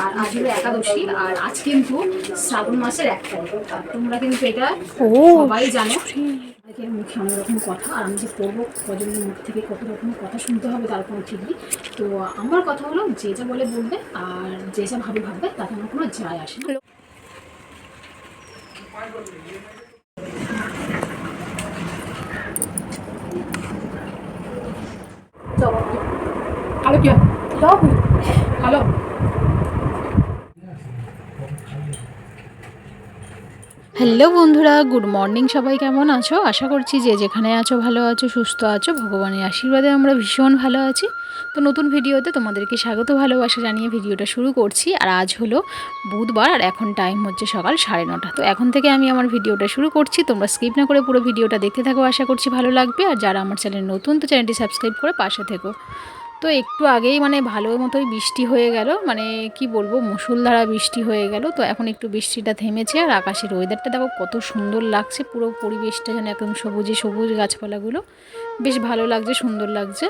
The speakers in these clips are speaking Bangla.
আর আজ হলো একাদশী আর আজ কিন্তু শ্রাবণ মাসের এক তারিখ। তোমরা কিন্তু এটা সবাই জানো। অনেকের মুখে অনেক রকম কথা আর আমি যে পড়ব কজনের মুখ থেকে কত রকম কথা শুনতে হবে তার কোনো ঠিক নেই। তো আমার কথা হলো যে যা বলে বলবে আর যে যা ভাবে ভাববে তাতে আমার কোনো যায় আসে না। হ্যালো কি? হ্যালো। হ্যালো বন্ধুরা, গুড মর্নিং সবাই কেমন আছো? আশা করছি যে যেখানে আছো ভালো আছো, সুস্থ আছো, ভগবানের আশীর্বাদে আমরা ভীষণ ভালো আছি। তো নতুন ভিডিওতে তোমাদেরকে স্বাগত, ভালোবাসা জানিয়ে ভিডিওটা শুরু করছি। আর আজ হলো বুধবার আর এখন টাইম হচ্ছে সকাল সাড়ে নটা। তো এখন থেকে আমি আমার ভিডিওটা শুরু করছি। তোমরা স্কিপ না করে পুরো ভিডিওটা দেখতে থাকো, আশা করছি ভালো লাগবে। আর যারা আমার চ্যানেল নতুন, তো চ্যানেলটি সাবস্ক্রাইব করে পাশে থেকো। তো একটু আগেই মানে ভালো মতোই বৃষ্টি হয়ে গেল মানে কি বলব মুসুলধারা বৃষ্টি হয়ে গেল, তো এখন একটু বৃষ্টিটা থেমেছে আর আকাশের ওয়েদারটা দেখো কত সুন্দর লাগছে, পুরো পরিবেশটা যেন একদম সবুজে সবুজ গাছপালাগুলো, বেশ ভালো লাগছে, সুন্দর লাগছে।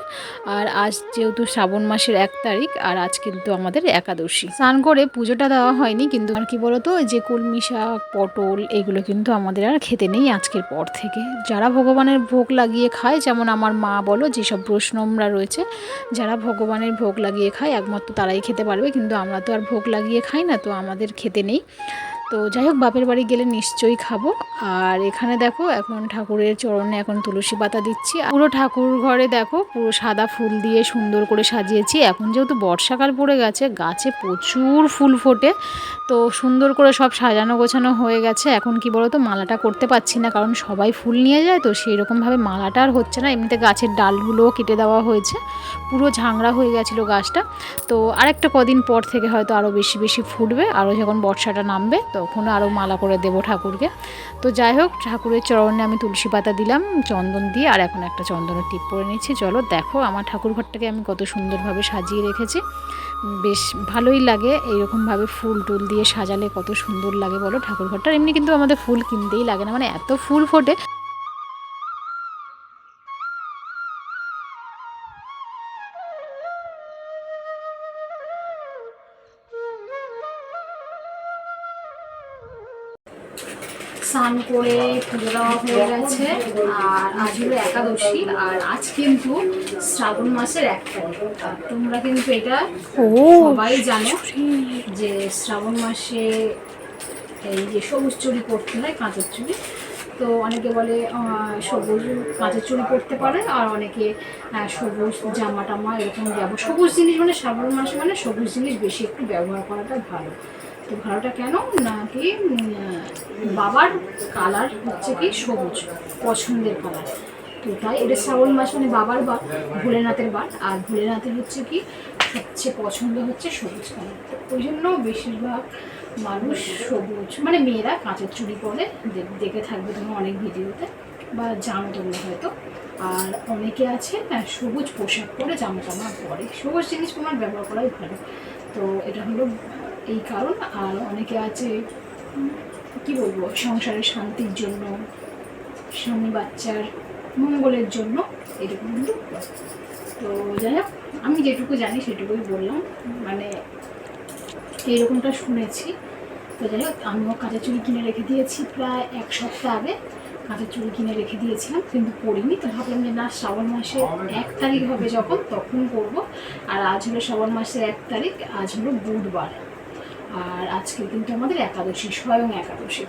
আর আজ যেহেতু শ্রাবণ মাসের এক তারিখ, আর আজ কিন্তু আমাদের একাদশী। স্নান করে পুজোটা দেওয়া হয়নি, কিন্তু আর কি বলতো যে কলমি শাক, পটল, এগুলো কিন্তু আমাদের আর খেতে নেই আজকের পর থেকে। যারা ভগবানের ভোগ লাগিয়ে খায়, যেমন আমার মা বলো, যেসব বৈষ্ণবরা রয়েছে যারা ভগবানের ভোগ লাগিয়ে খায়, একমাত্র তারাই খেতে পারবে। কিন্তু আমরা তো আর ভোগ লাগিয়ে খাই না, তো আমাদের খেতে নেই। তো যাই হোক বাপের বাড়ি গেলে নিশ্চয়ই খাব। আর এখানে দেখো, এখন ঠাকুরের চরণে এখন তুলসী পাতা দিচ্ছি। পুরো ঠাকুর ঘরে দেখো, পুরো সাদা ফুল দিয়ে সুন্দর করে সাজিয়েছি। এখন যেহেতু বর্ষাকাল পড়ে গেছে, গাছে প্রচুর ফুল ফোটে, তো সুন্দর করে সব সাজানো গোছানো হয়ে গেছে। এখন কি বলতো, মালাটা করতে পারছি না, কারণ সবাই ফুল নিয়ে যায়, তো সেই রকমভাবে মালাটা আর হচ্ছে না। এমনিতে গাছের ডালগুলোও কেটে দেওয়া হয়েছে। পুরো ঝাংড়া হয়ে গেছিল গাছটা। তো আরেকটা কদিন পর থেকে হয়তো আরও বেশি বেশি ফুটবে আরও যখন বর্ষাটা নামবে তখন আরও মালা করে দেবো ঠাকুরকে। তো যাই হোক, ঠাকুরের চরণে আমি তুলসী পাতা দিলাম, চন্দন দিয়ে, আর এখন একটা চন্দনের টিপ পরে নিচ্ছি। চলো দেখো আমার ঠাকুর ঘরটাকে আমি কত সুন্দরভাবে সাজিয়ে রেখেছি। বেশ ভালোই লাগে এইরকমভাবে ফুল টুল দিয়ে সাজালে কত সুন্দর লাগে বলো ঠাকুর ঘরটা এমনি কিন্তু আমাদের ফুল কিনতেই লাগে না মানে এত ফুল ফোটে। স্নান করে পুজো দেওয়া হয়ে গেছে। আর আজ হলো একাদশী, আর আজ কিন্তু শ্রাবণ মাসের এক তারিখ। তোমরা কিন্তু এটা সবাই জানো যে শ্রাবণ মাসে এই যে সবুজ চুড়ি পরতে হয়, কাঁচের চুড়ি। তো অনেকে বলে সবুজ কাঁচের চুড়ি পরতে পারে, আর অনেকে সবুজ জামা টামা এরকম ব্যবহার সবুজ জিনিস মানে শ্রাবণ মাসে মানে সবুজ জিনিস বেশি একটু ব্যবহার করাটা ভালো। তো কেন? উম, আহ, বাবার কালার হচ্ছে কি সবুজ পছন্দের কালার। তো তাই এটা শ্রাবণ মাস মানে বাবার বা ভোলেনাথের বার। আর ভোলেনাথের হচ্ছে কি সবচেয়ে পছন্দ হচ্ছে সবুজ কালার। ওই জন্য বেশিরভাগ মানুষ সবুজ মানে মেয়েরা কাঁচের চুড়ি পরে দেখে থাকবে তোমরা অনেক ভিডিওতে বা জানো তোমরা হয়তো। আর অনেকে আছে হ্যাঁ, সবুজ পোশাক পরে জামা টামা পরে। সবুজ জিনিস তোমার ব্যবহার করাই ভালো। তো এটা হলো এই কারণ, আর অনেকে আছে, কি বলব সংসারের শান্তির জন্য, স্বামী বাচ্চার মঙ্গলের জন্য এরকম কিন্তু তো যাই হোক, আমি যেটুকু জানি সেটুকুই বললাম। মানে এইরকমটা শুনেছি। তো যাই হোক, আমিও কাঁচা চুড়ি কিনে রেখে দিয়েছি প্রায় এক সপ্তাহ আগে। কাঁচা চুড়ি কিনে রেখে দিয়েছিলাম, কিন্তু পরিনি তো ভাবলাম যে, না, শ্রাবণ মাসে এক তারিখ হবে যখন, তখন করব আর আজ হলো শ্রাবণ মাসের এক তারিখ, আজ হলো বুধবার। আর আজকে কিন্তু আমাদের একাদশী, স্বয়ং একাদশী।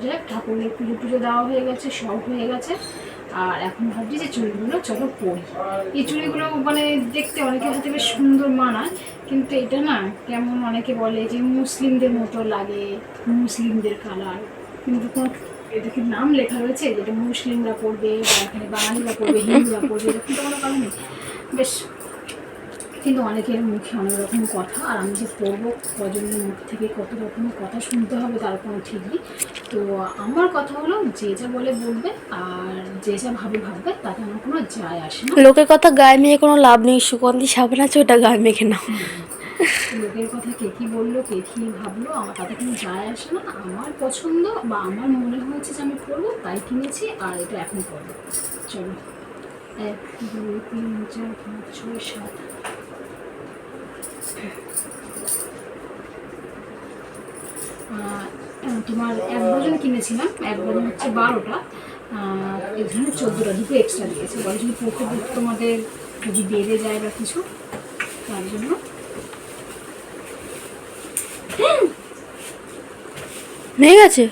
যাই হোক, ঠাকুরের পুজো পুজো দেওয়া হয়ে গেছে, সব হয়ে গেছে। আর এখন ভাবছি যে চুড়িগুলো চলো পরি। এই চুড়িগুলো মানে দেখতে অনেকের হাতে বেশ সুন্দর মানায়, কিন্তু এটা না কেমন অনেকে বলে যে মুসলিমদের মতো লাগে, মুসলিমদের কালার কিন্তু কোনো এটা কি নাম লেখা রয়েছে? যেটা মুসলিমরা পড়বে বা এখানে বাঙালিরা পড়বে হিন্দুরা পড়বে এরকম তো কোনো কারণ নেই। বেশ কিন্তু অনেকের মুখে অনেক রকম কথা আর আমি যে পড়ব কজনের মুখ থেকে কত রকম কথা শুনতে হবে তার কোনো ঠিক নেই। তো আমার কথা হলো যে যা বলে বলবে আর যে যা ভাবে ভাববে তাতে আমার কোনো যায় আসে না। লোকের কথা গায়ে মেখে কোনো লাভ নেই সুগন্ধি সাবান আছে ওটা গায়ে মেখে নাও। লোকের কথা কে কি বলল কে কি ভাবলো আমার তাতে কোনো যায় আসে না। আমার পছন্দ বা আমার মনে হয়েছে যে আমি করব তাই কিনেছি আর এটা এখন করব চলো। এক দুই তিন চার পাঁচ ছয় সাত তোমার এক ডজন কিনেছিলাম এক ডজন হচ্ছে বারোটা। এখানে চোদ্দোটা দুটো এক্সট্রা দিয়েছে। বলে যদি পড়তে তোমাদের যদি বেড়ে যায় বা কিছু তার জন্য। ভেঙে গেছে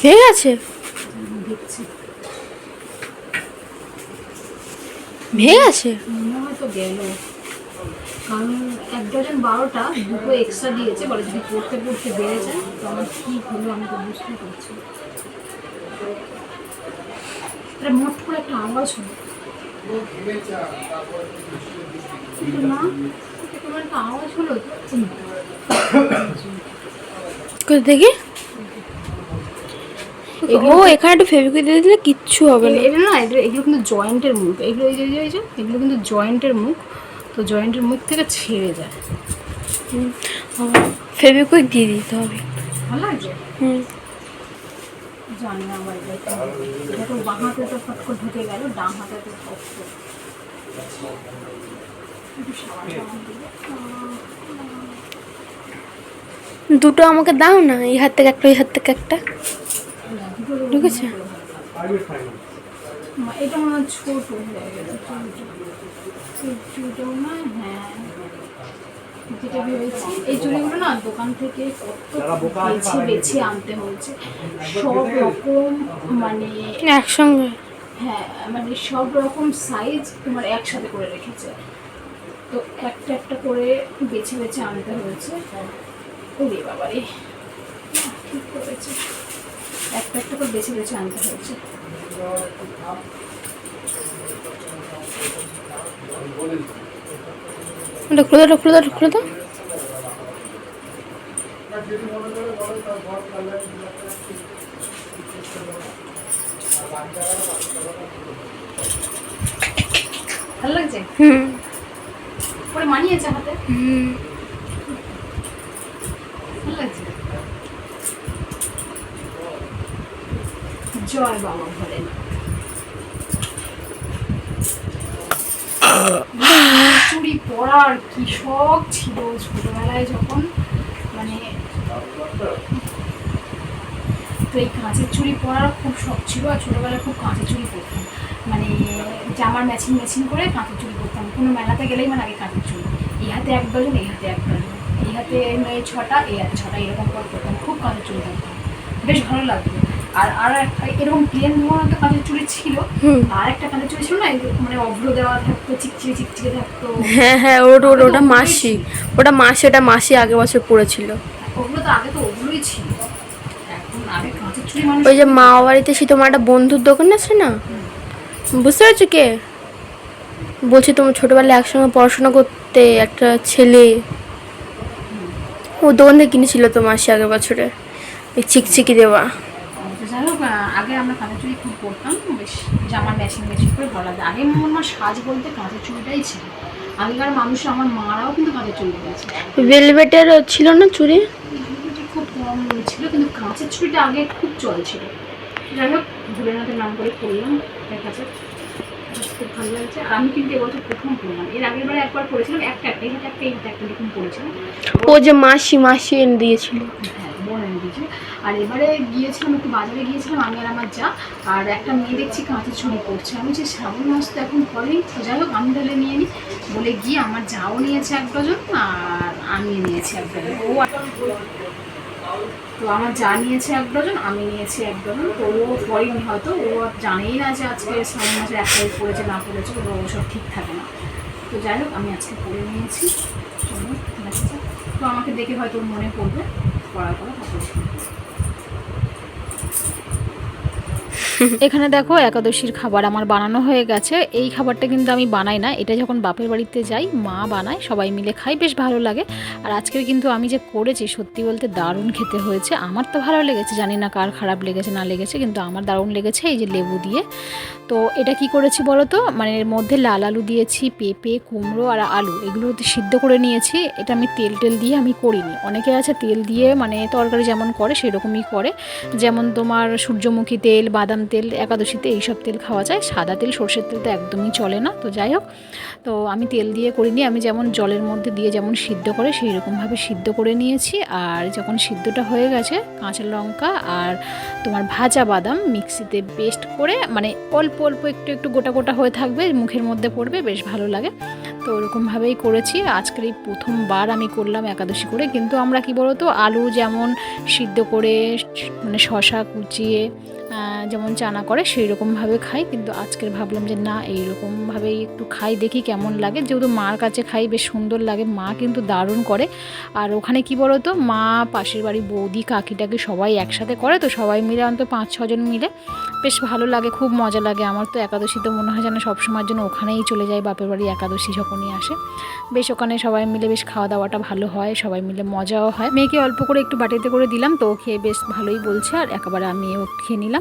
ভেঙে গেছে দেখছি। ভেঙে গেছে মনে হয় তো গেল। কারণ এক ডজন বারোটা দুটো এক্সট্রা দিয়েছে বলে যদি পড়তে পড়তে বেড়ে যায় তো আমার কী হলো আমি তো বুঝতে পারছি এটা মোট করে একটা আওয়াজ হলো। না এটা একটা আওয়াজ হলো? কোথা থেকে? ও এখানে একটু ফেভিকুইক দিয়ে দিলে কিচ্ছু হবে না। এটা না এগুলো কিন্তু জয়েন্টের মুখ। এগুলো এই যে এগুলো কিন্তু জয়েন্টের মুখ। তো জয়েন্টের মুখ থেকে ছেড়ে যায়। ফেভিকুইক দিয়ে দিতে হবে। ভালো লাগছে হুম। জানি না আমার বাঁ হাতে তো ফট করে ঢুকে গেল ডান হাতে তো। দুটো আমাকে দাও না এই হাত থেকে একটা এই হাত থেকে একটা। ঢুকেছে? এটা হয় ছোট হয়ে মনে হয় যেটা ভেবেছি এই চুড়িগুলো না দোকান থেকে কত বেছে বেছে আনতে হয়েছে সব রকম মানে একসঙ্গে। হ্যাঁ মানে সব রকম সাইজ তোমার একসাথে করে রেখেছে তো একটা একটা করে বেছে বেছে আনতে হয়েছে ওরে বাবা রে ঠিক করেছে একটা একটা করে বেছে বেছে আনতে হয়েছে ওটা খুলে দাও খুলে দাও খুলে দাও। ভালো লাগছে? হুম। পরে মানিয়েছে হাতে? হুম। ভালো লাগছে? জয় বাবা ভোলে পরার কি শখ ছিল ছোটবেলায় যখন? মানে তো এই কাঁচের চুড়ি পরার খুব শখ ছিল আর ছোটবেলায় খুব কাঁচের চুড়ি পরতাম। মানে জামার ম্যাচিং ম্যাচিং করে কাঁচের চুড়ি পরতাম। কোনো মেলাতে গেলেই মানে আগে কাঁচের চুড়ি। এই হাতে এক ডজন এই হাতে এক ডজন এই হাতে নয় ছটা, এই হাতে ছটা, এরকম করে পরতাম। খুব কাঁচের চুড়ি পরতাম। বেশ ভালো লাগতো। আর আর একটা, এরকম প্লেন ধরনের তো কাঁচের চুড়ি ছিল হুম। আর একটা কাঁচের চুড়ি ছিল না মানে অভ্র দেওয়া থাকতো চিকচিকে চিকচিকে থাকতো। হ্যাঁ হ্যাঁ ওটা ওটা ওটা মাসি। ওটা মাসি ওটা মাসি আগের বছর পড়েছিল। ওগুলো তো আগে তো ওগুলোই ছিল। এখন আগে কাঁচের চুড়ি মানুষ ওই যে মা বাড়িতে সে তোমার একটা বন্ধুর দোকান আছে না? বুঝতে পারছ কে? বলছি তোমার ছোটবেলায় একসঙ্গে পড়াশোনা করতে একটা ছেলে। ও দোকান থেকে কিনেছিল তো মাসি আগের বছরে। ওই চিকচিকি দেওয়া। আগে আমরা কাঁচের চুড়ি খুব পরতাম বেশ জামার ম্যাচিং ম্যাচিং করে ভালো লাগে আগে হয় সাজ বলতে কাঁচের চুড়িটাই ছিল। আগেকার মানুষ আমার মারাও কিন্তু কাঁচের চুড়ি পরেছে। ভেলভেটের ছিল না চুড়ি? খুব কম ছিল কিন্তু কাঁচের চুড়িটা আগে খুব চলছিল। যাই হোক ভোলেনাথের নাম করে করলাম দেখা যাক খুব ভালো লাগছে। আর আমি কিন্তু এবছর প্রথম করলাম এর আগের বারে একবার করেছিলাম একটা একটা একটা একটা এরকম করেছিলাম ও যে মাসি মাসি এনে দিয়েছিল। হ্যাঁ বোন এনে দিয়েছে আর এবারে গিয়েছিলাম, একটু বাজারে গিয়েছিলাম, আমি আর আমার যা। আর একটা মেয়ে দেখছি কাঁচের ছড়ি পড়ছে আমি যে শ্রাবণ মাস তো এখন পরেই তো যাই হোক, আমি তাহলে নিয়ে নিই বলে গিয়ে আমার যাও নিয়েছে এক ডজন, আর আমি নিয়েছি এক ডজন। ও তো আমার যা নিয়েছে এক ডজন, আমি নিয়েছি এক ডজন। তো ও পরেনি হয়তো, ও আর জানেই না যে আজকে শ্রাবণ মাসে এক তারিখ পড়েছে, না পড়েছে ওর ওসব ঠিক থাকে না। তো যাই হোক, আমি আজকে পরে নিয়েছি। তো আমাকে দেখে হয়তো মনে পড়বে। পড়ার পরে এখানে দেখো একাদশীর খাবার আমার বানানো হয়ে গেছে। এই খাবারটা কিন্তু আমি বানাই না। এটা যখন বাপের বাড়িতে যাই, মা বানায়, সবাই মিলে খাই, বেশ ভালো লাগে। আর আজকের কিন্তু আমি যে করেছি, সত্যি বলতে দারুণ খেতে হয়েছে। আমার তো ভালো লেগেছে, জানি না কার খারাপ লেগেছে, না লেগেছে, কিন্তু আমার দারুণ লেগেছে এই যে লেবু দিয়ে। তো এটা কি করেছি বলো তো? মানে এর মধ্যে লাল আলু দিয়েছি, পেঁপে, কুমড়ো আর আলু। এগুলো সিদ্ধ করে নিয়েছি। এটা আমি তেল টেল দিয়ে আমি করিনি। অনেকে আছে তেল দিয়ে মানে তরকারি যেমন করে, সেরকমই করে। যেমন তোমার সূর্যমুখী তেল, বাদাম তেল একাদশীতে এইসব তেল খাওয়া যায়। সাদা তেল, সর্ষের তেল তো একদমই চলে না, তো যাই হোক। তো আমি তেল দিয়ে করিনি আমি যেমন জলের মধ্যে দিয়ে যেমন সিদ্ধ করে, সেই রকমভাবে সিদ্ধ করে নিয়েছি। আর যখন সিদ্ধটা হয়ে গেছে, কাঁচা লঙ্কা আর তোমার ভাজা বাদাম মিক্সিতে পেস্ট করে মানে অল্প অল্প একটু একটু গোটা গোটা হয়ে থাকবে, মুখের মধ্যে পড়বে, বেশ ভালো লাগে। তো ওরকমভাবেই করেছি। আজকের এই প্রথমবার আমি করলাম একাদশী করে। কিন্তু আমরা কি বলতো, আলু যেমন সিদ্ধ করে মানে শশা কুচিয়ে যেমন চানা করে সেই রকমভাবে খাই, কিন্তু আজকের ভাবলাম যে না, এইরকমভাবেই একটু খাই, দেখি কেমন লাগে। যেহেতু মার কাছে খাই, বেশ সুন্দর লাগে। মা কিন্তু দারুণ করে। আর ওখানে কি বলতো, মা, পাশের বাড়ি বৌদি, কাকিটাকে সবাই একসাথে করে, তো সবাই মিলে অন্তত পাঁচ, ছজন মিলে। বেশ ভালো লাগে, খুব মজা লাগে। আমার তো একাদশী তো মনে হয় যেন সবসময়ের জন্য ওখানেই চলে যায় বাপের বাড়ি একাদশী যখনই আসে। বেশ, ওখানে সবাই মিলে বেশ খাওয়া দাওয়াটা ভালো হয়, সবাই মিলে মজাও হয়। মেয়েকে অল্প করে একটু বাটিতে করে দিলাম, তো ও খেয়ে বেশ ভালোই বলছে। আর একেবারে আমিও খেয়ে নিলাম।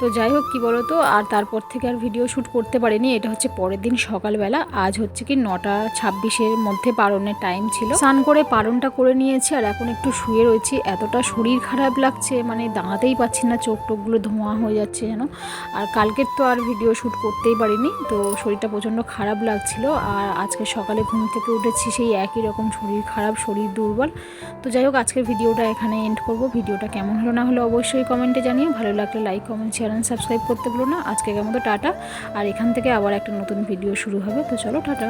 তো যাই হোক, কী বলো তো আর তারপর থেকে আর ভিডিও শ্যুট করতে পারিনি। এটা হচ্ছে পরের দিন সকালবেলা। আজ হচ্ছে কি নটা ছাব্বিশের মধ্যে পারণের টাইম ছিল। স্নান করে পারণটা করে নিয়েছি, আর এখন একটু শুয়ে রয়েছি। এতটা শরীর খারাপ লাগছে মানে দাঁড়াতেই পাচ্ছি না, চোখ টোকগুলো ধোঁয়া হয়ে যাচ্ছে যেন। আর কালকের তো আর ভিডিও শ্যুট করতেই পারিনি, তো শরীরটা প্রচণ্ড খারাপ লাগছিল। আর আজকে সকালে ঘুম থেকে উঠেছি, সেই একই রকম শরীর খারাপ, শরীর দুর্বল। তো যাই হোক, আজকের ভিডিওটা এখানে এন্ড করব। ভিডিওটা কেমন হলো না হলো অবশ্যই কমেন্টে জানিয়ে ভালো লাগলে like comment share and subscribe করতে ভুলো না। আজকে মতো টাটা। আর এখান থেকে আবার একটা নতুন ভিডিও শুরু হবে। তো চলো, টাটা।